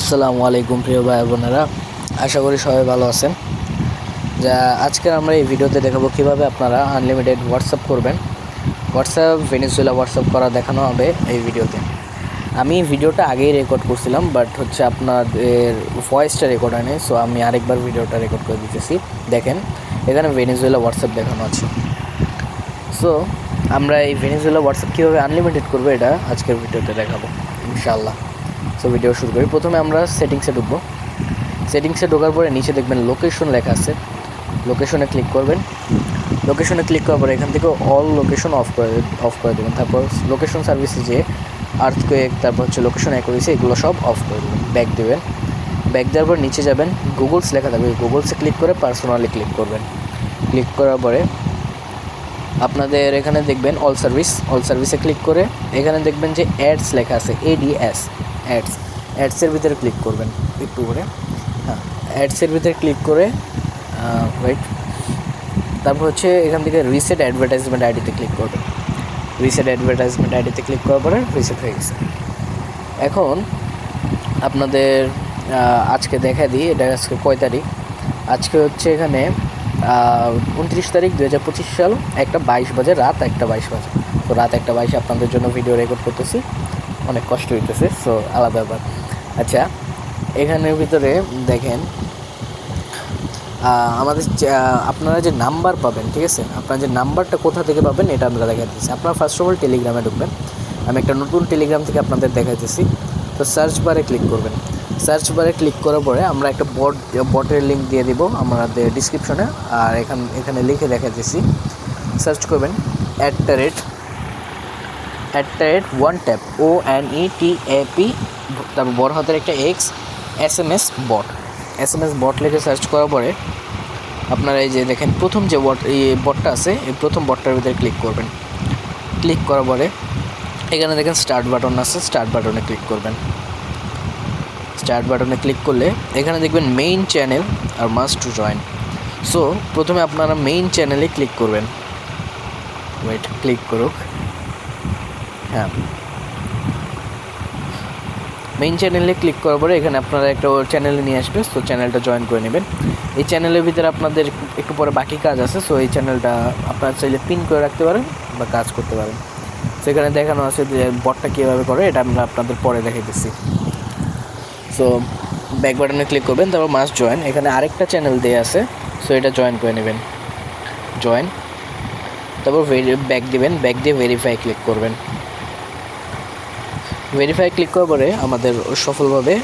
আসসালামু আলাইকুম প্রিয় ভাই বোনেরা। আশা করি সবাই ভালো আছেন। যা আজকে আমরা এই ভিডিওতে দেখাবো কীভাবে আপনারা আনলিমিটেড হোয়াটসঅ্যাপ করবেন। হোয়াটসঅ্যাপ ভেনেজুয়েলা হোয়াটসঅ্যাপ করা দেখানো হবে এই ভিডিওতে। আমি ভিডিওটা আগেই রেকর্ড করছিলাম বাট হচ্ছে আপনাদের ভয়েসটা রেকর্ড হয়নি সো আমি আরেকবার ভিডিওটা রেকর্ড করে দিতেছি। দেখেন, এখানে ভেনেজুয়েলা হোয়াটসঅ্যাপ দেখানো আছে। সো আমরা এই ভেনেজুয়েলা হোয়াটসঅ্যাপ কীভাবে আনলিমিটেড করব এটা আজকের ভিডিওতে দেখাবো, ইনশাআল্লাহ। সো ভিডিও শুরু করি। প্রথমে আমরা সেটিংসে ঢুকবো। সেটিংসে ঢোকার পরে নিচে দেখবেন লোকেশন লেখা আছে। লোকেশনে ক্লিক করবেন। লোকেশনে ক্লিক করার পরে এখান থেকে অল লোকেশন অফ করে অফ করে দেবেন। তারপর লোকেশন সার্ভিসে যে আর্থকুয়েক তারপর হচ্ছে লোকেশন অ্যাকুরেসি এগুলো সব অফ করে দেবেন। ব্যাক দেবেন। ব্যাক দেওয়ার পর নিচে যাবেন। গুগলস লেখা থাকবে। গুগলসে ক্লিক করে পার্সোনালি ক্লিক করবেন। ক্লিক করার পরে আপনাদের এখানে দেখবেন অল সার্ভিস অল সার্ভিসে ক্লিক করে এখানে দেখবেন যে অ্যাডস লেখা আছে এডিএস অ্যাডস অ্যাডসের ভিতরে ক্লিক করবেন, একটু করে হ্যাঁ অ্যাডসের ভিতরে ক্লিক করে ওয়েট তারপর হচ্ছে এখান থেকে রিসেট অ্যাডভার্টাইজমেন্ট আইডিতে ক্লিক করবেন। রিসেট অ্যাডভার্টাইজমেন্ট আইডিতে ক্লিক করার পরে রিসেট হয়ে গেছে। এখন আপনাদের আজকে দেখা দিই, এটা আজকে কয় তারিখ? আজকে হচ্ছে এখানে উনত্রিশ তারিখ দু হাজার পঁচিশ সাল, একটা বাইশ বাজে, রাত একটা বাইশ বাজে। তো রাত একটা বাইশে আপনাদের জন্য ভিডিও রেকর্ড করতেছি। অনেক কষ্ট হইতেছে সো আলাদা ব্যাপার। আচ্ছা এখানের ভিতরে দেখেন আমাদের আপনারা যে নাম্বার পাবেন, ঠিক আছে? আপনারা যে নাম্বারটা কোথা থেকে পাবেন, এটা আমরা দেখা দিচ্ছি। আপনারা ফার্স্ট অফ অল টেলিগ্রামে ঢুকবেন। আমি একটা নতুন টেলিগ্রাম থেকে আপনাদের দেখা দেখাইতেছি। তো সার্চ বারে ক্লিক করবেন। সার্চ বারে ক্লিক করার পরে আমরা একটা বট বটের লিঙ্ক দিয়ে দিব আমাদের ডিসক্রিপশনে আর এখান, এখানে লিখে দেখাইতেছি। সার্চ করবেন at the rate at the rate one tap O N E T A P তারপর বড় হাতের একটা X S M S bot S M S bot লিখে সার্চ করার পরে আপনারা এই যে দেখেন, প্রথম যে বট এই বটটা আছে, এই প্রথম বটটার ভিতরে ক্লিক করবেন। ক্লিক করার পরে এখানে দেখেন স্টার্ট বাটন আছে স্টার্ট বাটনে ক্লিক করবেন। স্টার্ট বাটনে ক্লিক করলে এখানে দেখবেন মেইন চ্যানেল আর মাস্ট টু জয়েন সো প্রথমে আপনারা মেইন চ্যানেলে ক্লিক করবেন। ওয়েট ক্লিক করুক। মেইন চ্যানেলে ক্লিক করার পরে এখানে আপনারা একটা চ্যানেলে নিয়ে আসবে সো চ্যানেলটা জয়েন করে নেবেন। এই চ্যানেলের ভিতরে আপনাদের একটু পরে বাকি কাজ আছে সো এই চ্যানেলটা আপনারা চাইলে পিন করে রাখতে পারেন বা কাজ করতে পারেন। সেখানে দেখানো আছে যে বটটা কীভাবে করে, এটা আমরা আপনাদের পরে দেখাইতেছি। সো ব্যাক বাটনে ক্লিক করবেন, তারপর মাস্ট জয়েন এখানে আরেকটা চ্যানেল দেওয়া আছে সো এটা জয়েন করে নেবেন। জয়েন তারপর ব্যাক দিবেন ব্যাক দিয়ে ভেরিফাই ক্লিক করবেন। ভেরিফাই ক্লিক করার পরে আমাদের সফলভাবে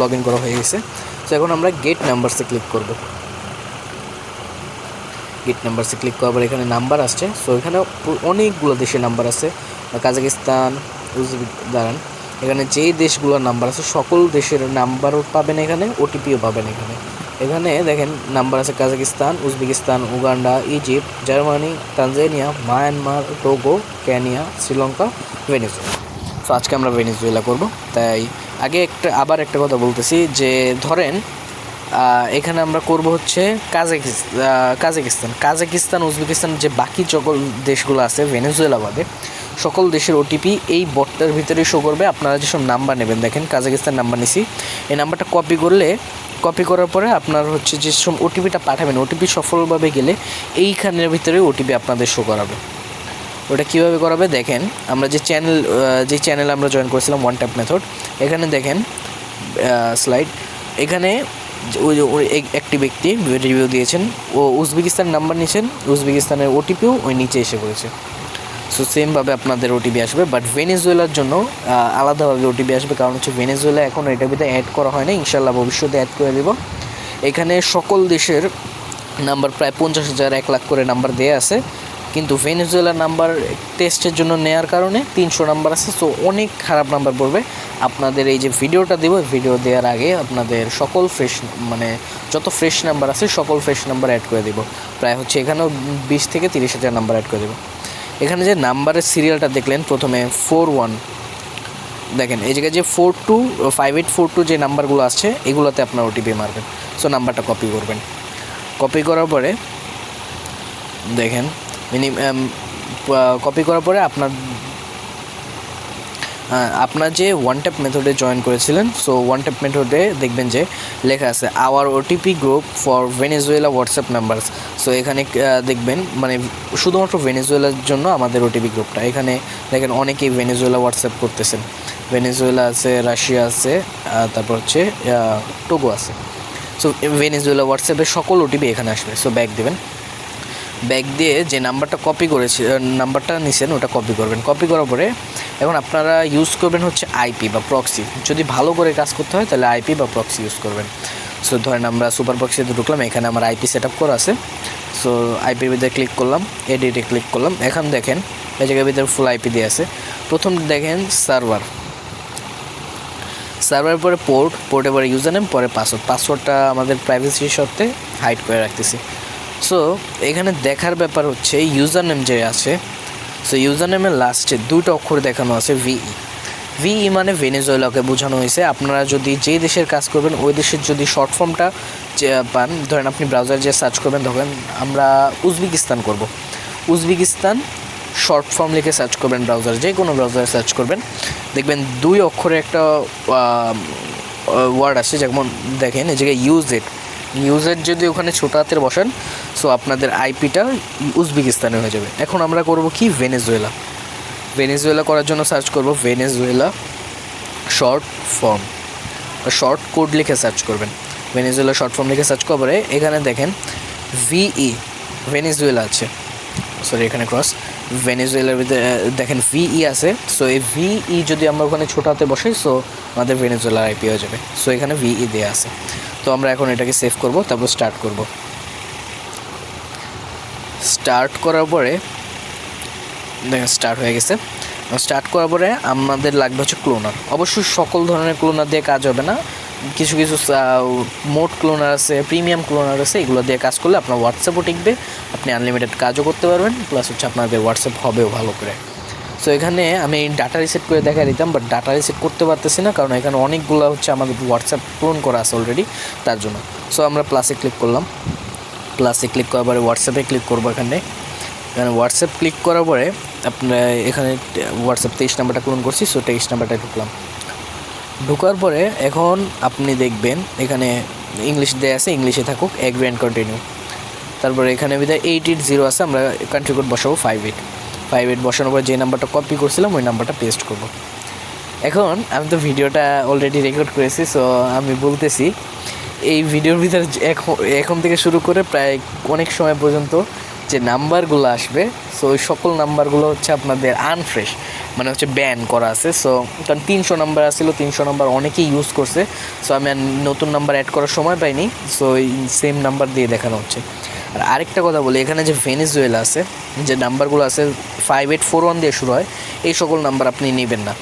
লগ ইন করা হয়ে গেছে। তো এখন আমরা গেট নাম্বারসে ক্লিক করব। গেট নাম্বারসে ক্লিক করার পরে এখানে নাম্বার আসছে। সো এখানে অনেকগুলো দেশের নাম্বার আছে। কাজাকিস্তান, উজবেক দাঁড়ান। এখানে যেই দেশগুলোর নাম্বার আছে, সকল দেশের নাম্বারও পাবেন এখানে ওটিপিও পাবেন এখানে। এখানে দেখেন নাম্বার আছে Kazakhstan, Uzbekistan, Uganda, Egypt, Germany, Tanzania, Myanmar, Togo, Kenya, Sri Lanka, Venezuela. So আজকে আমরা ভেনিজুয়েলা করব। তাই আগে একটা, আবার একটা কথা বলতেছি যে, ধরেন এখানে আমরা করব হচ্ছে কাজাকিস্তান কাজাকিস্তান উজবেকিস্তান যে বাকি সকল দেশগুলো আছে ভেনেজুয়েলা বাদে সকল দেশের ওটিপি এই বটটার ভিতরে শো করবে। আপনারা যেসব নাম্বার নেবেন, দেখেন কাজাকিস্তান নাম্বার নিছি। এই নাম্বারটা কপি করলে কপি করার পরে আপনার হচ্ছে যেসব ওটিপিটা পাঠাবেন। ওটিপি সফলভাবে গেলে এইখানের ভিতরে ওটিপি আপনাদের শো করাবে। ওটা কীভাবে করাবে? দেখেন, আমরা যে চ্যানেল যে চ্যানেল আমরা জয়েন করেছিলাম ওয়ান ট্যাপ মেথড এখানে দেখেন স্লাইড এখানে ওই একটি ব্যক্তি রিভিউ দিয়েছেন, ও উজবেকিস্তান নাম্বার নিয়েছেন, উজবেকিস্তানের ওটিপিও ওই নিচে এসে পড়েছে। সো সেমভাবে আপনাদের ওটিপি আসবে বাট ভেনেজুয়েলার জন্য আলাদাভাবে ওটিপি আসবে, কারণ হচ্ছে ভেনেজুয়েলা এখন এটার অ্যাড করা হয় না ইনশাল্লাহ ভবিষ্যতে অ্যাড করে দেব। এখানে সকল দেশের নাম্বার প্রায় পঞ্চাশ হাজার, এক লাখ করে নাম্বার দেয়া আছে। কিন্তু ভেনেজুয়েলার নাম্বার টেস্টের জন্য নেয়ার কারণে তিনশো নাম্বার আছে সো অনেক খারাপ নাম্বার পড়বে। আপনাদের এই যে ভিডিওটা দেবো ভিডিও দেওয়ার আগে আপনাদের সকল ফ্রেশ মানে যত ফ্রেশ নাম্বার আছে, সকল ফ্রেশ নাম্বার অ্যাড করে দেবো। প্রায় হচ্ছে এখানেও বিশ থেকে তিরিশ হাজার নাম্বার অ্যাড করে দেবো। এখানে যে নাম্বারের সিরিয়ালটা দেখলেন, প্রথমে ফোর ওয়ান দেখেন, এই জায়গায় যে four two five eight four two যে নাম্বারগুলো আছে এগুলোতে আপনার ওটিপি মারবেন। সো নাম্বারটা কপি করবেন। কপি করার পরে দেখেন মিনিমাম কপি করার পরে আপনার আপনার যে ওয়ান ট্যাপ মেথডে জয়েন করেছিলেন সো ওয়ান ট্যাপ মেথডে দেখবেন যে লেখা আছে our OTP group for Venezuela WhatsApp numbers so এখানে দেখবেন মানে শুধুমাত্র ভেনেজুয়েলার জন্য আমাদের ওটিপি গ্রুপটা এখানে দেখেন অনেকেই ভেনেজুয়েলা হোয়াটসঅ্যাপ করতেছেন। ভেনেজুয়েলা আছে রাশিয়া আছে তারপর হচ্ছে টোগো আছে। সো ভেনেজুয়েলা হোয়াটসঅ্যাপে সকল ওটিপি এখানে আসবে। সো ব্যাক দেবেন। ব্যাগ দিয়ে যে নাম্বারটা কপি করেছে নাম্বারটা নিছেন, ওটা কপি করবেন। কপি করার পরে এখন আপনারা ইউজ করবেন হচ্ছে আইপি বা প্রক্সি যদি ভালো করে কাজ করতে হয়, তাহলে আইপি বা প্রক্সি ইউজ করবেন। সো ধরেন আমরা সুপার প্রক্সিতে ঢুকলাম, এখানে আমার আইপি সেট আপ করা আছে। সো আইপির ভিতরে ক্লিক করলাম এডিটে ক্লিক করলাম। এখন দেখেন, এই জায়গার ভিতরে ফুল আইপি দিয়ে আছে। প্রথম দেখেন সার্ভার সার্ভারের পরে পোর্ট পোর্টে পরে ইউজার নেম পরে পাসওয়ার্ড পাসওয়ার্ডটা আমাদের প্রাইভেসি শর্তে হাইড করে রাখতেছি। সো এখানে দেখার ব্যাপার হচ্ছে ইউজার নেম যে আছে সো ইউজার নেমের লাস্টে দুটো অক্ষর দেখানো আছে ভিই ভিই মানে ভেনেজুয়েলাকে বোঝানো হয়েছে। আপনারা যদি যে দেশের কাজ করবেন, ওই দেশের যদি শর্ট ফর্মটা পান, ধরেন আপনি ব্রাউজার যে সার্চ করবেন, ধরেন আমরা উজবেকিস্তান করব। উজবেকিস্তান শর্ট ফর্ম লিখে সার্চ করবেন ব্রাউজার যে কোনো ব্রাউজারে সার্চ করবেন। দেখবেন দুই অক্ষরে একটা ওয়ার্ড আসে যেমন দেখেন, এই জায়গায় ইউজ ইট যদি ওখানে ছোটো হাতের বসান সো আপনাদের আইপিটা উজবেকিস্তানে হয়ে যাবে। এখন আমরা করব কি? ভেনেজুয়েলা। ভেনেজুয়েলা করার জন্য সার্চ করব Venezuela short form short code লিখে সার্চ করবেন। ভেনেজুয়েলা শর্ট ফর্ম লিখে সার্চ করে এখানে দেখেন ভিই ভেনেজুয়েলা আছে। সরি এখানে ক্রস ভেনেজুয়েলার ভিতরে দেখেন ভিই আছে। সো এই ভিই যদি আমরা ওখানে ছোটো হাতে বসাই সো আমাদের ভেনেজুয়েলার আইপি হয়ে যাবে। সো এখানে ভিই দেওয়া আছে। তো আমরা এখন এটাকে সেভ করব, তারপর স্টার্ট করব। স্টার্ট করার পরে, দেখেন স্টার্ট হয়ে গেছে। স্টার্ট করার পরে আমাদের লাগবে হচ্ছে ক্লোনার অবশ্যই সকল ধরনের ক্লোনার দিয়ে কাজ হবে না। কিছু কিছু মোট ক্লোনার আছে প্রিমিয়াম ক্লোনার আছে, এগুলো দিয়ে কাজ করলে আপনার হোয়াটসঅ্যাপও টিকবে। আপনি আনলিমিটেড কাজও করতে পারবেন প্লাস হচ্ছে আপনাদের হোয়াটসঅ্যাপ হবেও ভালো করে। সো এখানে আমি ডাটা রিসেট করে দেখা দিতাম বাট ডাটা রিসেট করতে পারতেছি না, কারণ এখানে অনেকগুলো হচ্ছে আমাদের হোয়াটসঅ্যাপ ক্লোন করা আছে অলরেডি তার জন্য। সো আমরা প্লাসে ক্লিক করলাম। প্লাসে ক্লিক করার পরে হোয়াটসঅ্যাপে ক্লিক করব এখানে। এখানে হোয়াটসঅ্যাপ ক্লিক করার পরে আপনার এখানে হোয়াটসঅ্যাপ তেইশ নাম্বারটা ক্লোন করছি সো তেইশ নাম্বারটা ঢুকলাম। ঢোকার পরে এখন আপনি দেখবেন এখানে ইংলিশ দেয়া আছে ইংলিশে থাকুক এগ্রি অ্যান্ড কন্টিনিউ তারপরে এখানে বিদায় এইট এইট জিরো আছে, আমরা কান্ট্রি কোড বসাবো ফাইভ এইট ফাইভ এইট বসানোর পর যে নাম্বারটা কপি করছিলাম, ওই নাম্বারটা পেস্ট করব। এখন আমি তো ভিডিওটা অলরেডি রেকর্ড করেছি সো আমি বলতেছি এই ভিডিওর ভিতরে এখন থেকে শুরু করে প্রায় অনেক সময় পর্যন্ত যে নাম্বারগুলো আসবে সো ওই সকল নাম্বারগুলো হচ্ছে আপনাদের আনফ্রেশ মানে হচ্ছে ব্যান করা আছে। সো কারণ তিনশো নাম্বার আসছিল, তিনশো নাম্বার অনেকেই ইউজ করছে। সো আমি আর নতুন নাম্বার অ্যাড করার সময় পাইনি সো এই সেম নাম্বার দিয়ে দেখানো হচ্ছে। আর আরেকটা কথা বলি, এখানে যে ভেনেজুয়েলা আছে, যে নাম্বারগুলো আছে ফাইভ এইট ফোর ওয়ান দিয়ে শুরু হয়, এই সকল নাম্বার আপনি নেবেন না।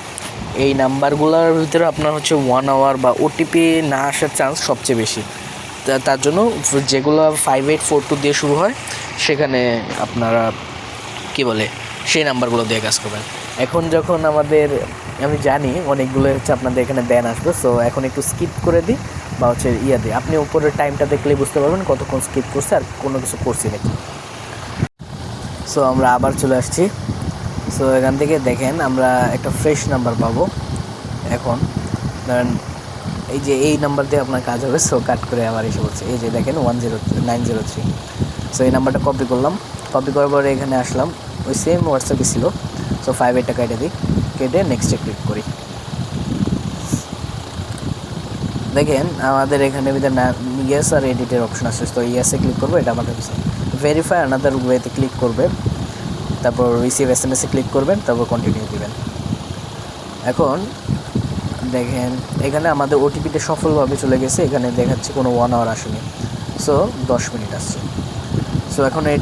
এই নাম্বারগুলোর ভিতরে আপনার হচ্ছে ওয়ান আওয়ার বা ওটিপি না আসার চান্স সবচেয়ে বেশি। তার জন্য যেগুলো ফাইভ এইট ফোর টু দিয়ে শুরু হয়, সেখানে আপনারা কি বলে, সেই নাম্বারগুলো দিয়ে কাজ করবেন। এখন যখন আমাদের, আমি জানি অনেকগুলো হচ্ছে আপনাদের এখানে ব্যান আসবে সো এখন একটু স্কিপ করে দিই বা হচ্ছে ইয়ে দিই। আপনি উপরের টাইমটা দেখলে বুঝতে পারবেন কতক্ষণ স্কিপ করছে আর কোনো কিছু করছি নাকি। সো আমরা আবার চলে আসছি। সো এখান থেকে দেখেন আমরা একটা ফ্রেশ নাম্বার পাবো। এখন ধরেন এই যে এই নাম্বার দিয়ে আপনার কাজ হবে সো কাট করে আবার এসে পড়ছে এই যে দেখেন one zero nine zero three so এই নাম্বারটা কপি করলাম। কপি করার পরে এখানে আসলাম। ওই সেম হোয়াটসঅ্যাপে ছিল। সো ফাইভ এইটটা কেটে দিই। কেটে নেক্সটে ক্লিক করি। দেখেন, আমাদের এখানে ইয়েস আর এডিটের অপশন আছে। তো ইয়েসে ক্লিক করব, এটা আমাদের ভেরিফাই আনাদার ওয়েতে ক্লিক করবে। তারপর রিসিভ এস এম এসে ক্লিক করবেন, তারপর কন্টিনিউ দিবেন। এখন দেখেন, এখানে আমাদের ওটিপিটা সফলভাবে চলে গেছে, এখানে দেখাচ্ছে কোনো ওয়ান আওয়ার আসেনি। সো দশ মিনিট আসছে। সো এখন এই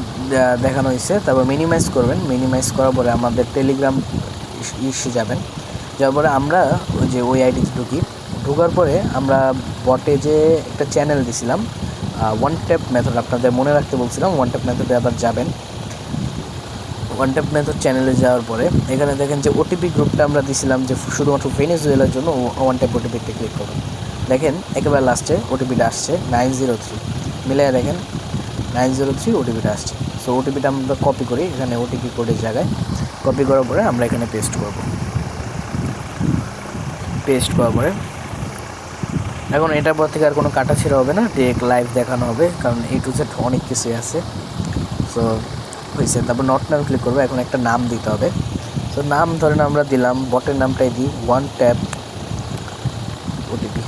দেখানো হয়েছে। তারপর মিনিমাইজ করবেন। মিনিমাইজ করার পরে আমাদের টেলিগ্রাম ইসে যাবেন। যাওয়ার পরে আমরা ওই যে ওই আইডিতে ঢুকি। ঢোকার পরে আমরা বটে যে একটা চ্যানেল দিছিলাম ওয়ান ট্যাপ মেথড আপনাদের মনে রাখতে বলছিলাম ওয়ান ট্যাপ মেথডে আবার যাবেন। ট্যাপ মেথড চ্যানেলে যাওয়ার পরে, এখানে দেখেন যে ওটিপি গ্রুপটা আমরা দিছিলাম যে শুধুমাত্র ভেনেজুয়েলার জন্য ওয়ান ট্যাপ ওটিপিতে ক্লিক করুন। দেখেন, একেবারে লাস্টে ওটিপিটা আসছে নাইন জিরো থ্রি মিলিয়ে দেখেন নাইন জিরো থ্রি ওটিপিটা আসছে। সো ওটিপিটা আমরা কপি করি, এখানে ওটিপি কোডের জায়গায়। কপি করার পরে আমরা এখানে পেস্ট করব। পেস্ট করার পরে, এখন এটার পর থেকে আর কোনো কাটা ছিঁড়া হবে না ডিরেক্ট লাইভ দেখানো হবে, কারণ এই টু জেড অনেক কিছুই আছে। সো হয়েছে, তারপর নট নাম ক্লিক করব, এখন একটা নাম দিতে হবে। তো নাম ধরেন আমরা দিলাম বটের নামটাই দিই one tap OTP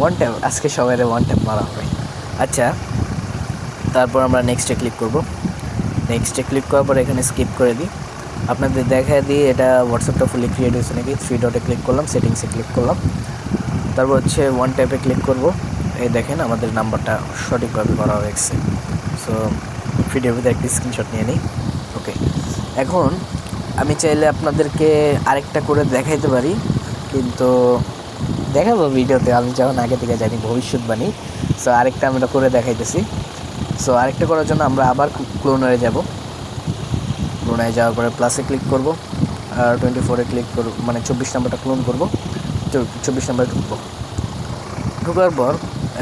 one tap আজকে সবাই ওয়ান ট্যাপ মারা হবে। আচ্ছা তারপর আমরা নেক্সটে ক্লিক করব। নেক্সটে ক্লিক করার পর এখানে স্কিপ করে দিই। আপনাদের দেখা দিই, এটা হোয়াটসঅ্যাপটা ফুলি ক্রিয়েট হয়েছে নাকি? থ্রি ডটে ক্লিক করলাম সেটিংসে ক্লিক করলাম। তারপর হচ্ছে ওয়ান ট্যাপে ক্লিক করব। এই দেখেন, আমাদের নাম্বারটা সঠিকভাবে করা হয়েছে। সো ভিডিওর ভিতরে একটি স্ক্রিনশট নিয়ে নিই ওকে এখন আমি চাইলে আপনাদেরকে আরেকটা করে দেখাইতে পারি কিন্তু দেখাবো ভিডিওতে আমি যখন আগে থেকে জানি ভবিষ্যৎবাণী সো আরেকটা আমরা করে দেখাইতেছি সো আরেকটা করার জন্য আমরা আবার ক্লোনারে যাব ক্লোনারে যাওয়ার পরে প্লাসে ক্লিক করব আর টোয়েন্টি ফোরে ক্লিক করব মানে চব্বিশ নাম্বারটা ক্লোন করব চব্বিশ নাম্বারে ঢুকবো। ঢোকার পর,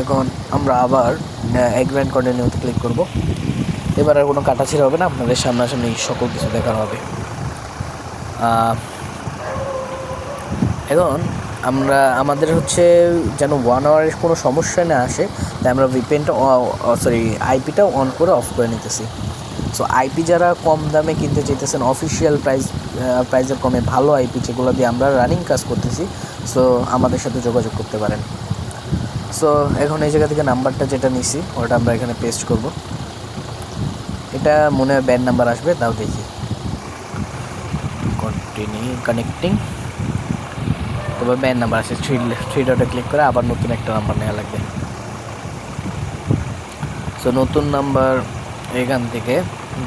এখন আমরা আবার এগ্রেন্ট কন্টিনিউতে ক্লিক করব। এবার আর কোনো কাটাছিড়া হবে না, আপনাদের সামনাসামনি সকল কিছু দেখানো হবে। এখন আমরা, আমাদের হচ্ছে যেন ওয়ান আওয়ারের কোনো সমস্যা না আসে, তাই আমরা ভিপেনটা সরি আইপিটা অন করে অফ করে নিতেছি। সো আইপি যারা কম দামে কিনতে চাইতেছেন অফিসিয়াল প্রাইস প্রাইসের কমে ভালো আইপি যেগুলো দিয়ে আমরা রানিং কাজ করতেছি সো আমাদের সাথে যোগাযোগ করতে পারেন। সো এখন এই জায়গা থেকে নাম্বারটা যেটা নিছি, ওটা আমরা এখানে পেস্ট করব। এটা মনে হয় ব্যান্ড নাম্বার আসবে, তাও দেখি। কন্টিনিউ কানেক্টিং তবে ব্যান্ড নাম্বার আছে থ্রি থ্রি ডটে ক্লিক করে আবার নতুন একটা নাম্বার নেওয়া লাগবে। সো নতুন নাম্বার এখান থেকে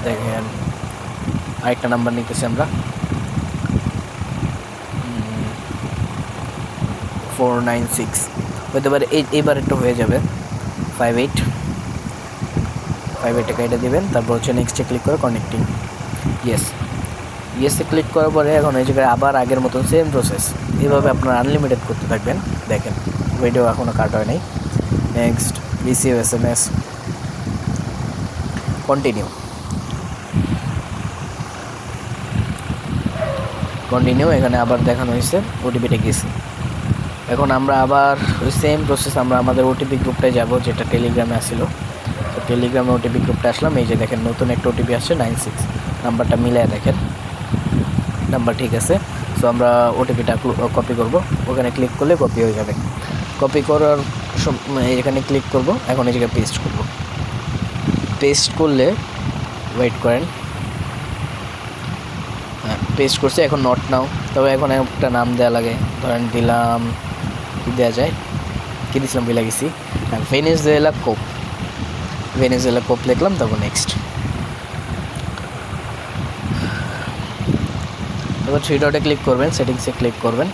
দেখেন, আরেকটা নাম্বার নিতেছি আমরা। ফোর নাইন সিক্স হতে পারে এই এইবার একটু হয়ে যাবে ফাইভ এইট ফাইভ এইটে কেটে দেবেন, তারপর হচ্ছে নেক্সটে ক্লিক করে কানেক্টিং ইয়েস ইয়েসে ক্লিক করার পরে এখন এই জায়গায় আবার আগের মতন সেম প্রসেস এইভাবে আপনারা আনলিমিটেড করতে থাকবেন। দেখেন ভিডিও এখনও কাট হয় নাই। Next receive S M S continue continue এখানে আবার দেখানো হয়েছে ওটিপিটা গেছে। এখন আমরা আবার ওই সেম প্রসেস আমরা আমাদের ওটিপি গ্রুপটায় যাব, যেটা টেলিগ্রামে আসছিল তো টেলিগ্রামে ওটিপি গ্রুপটা আসলাম, এই যে দেখেন নতুন একটা ওটিপি আসছে, নাইন সিক্স। নাম্বারটা মিলিয়ে দেখেন। নাম্বার ঠিক আছে। সো আমরা ওটিপিটা কপি করব। ওখানে ক্লিক করলে কপি হয়ে যাবে। কপি করার সম- এখানে ক্লিক করব। এখন এই জায়গায় পেস্ট করব। পেস্ট করলে ওয়েট করেন। হ্যাঁ পেস্ট করছে, এখন নট নাও তবে এখন একটা নাম দেওয়া লাগে। ধরেন দিলাম, কী দেওয়া যায়? কী দিয়েছিলাম গেছি। হ্যাঁ ভেনেজুয়েলা কোপ ভেনেজুয়েলা কোপ লিখলাম তারপর নেক্সট তারপর থ্রি ডটে ক্লিক করবেন সেটিংসে ক্লিক করবেন।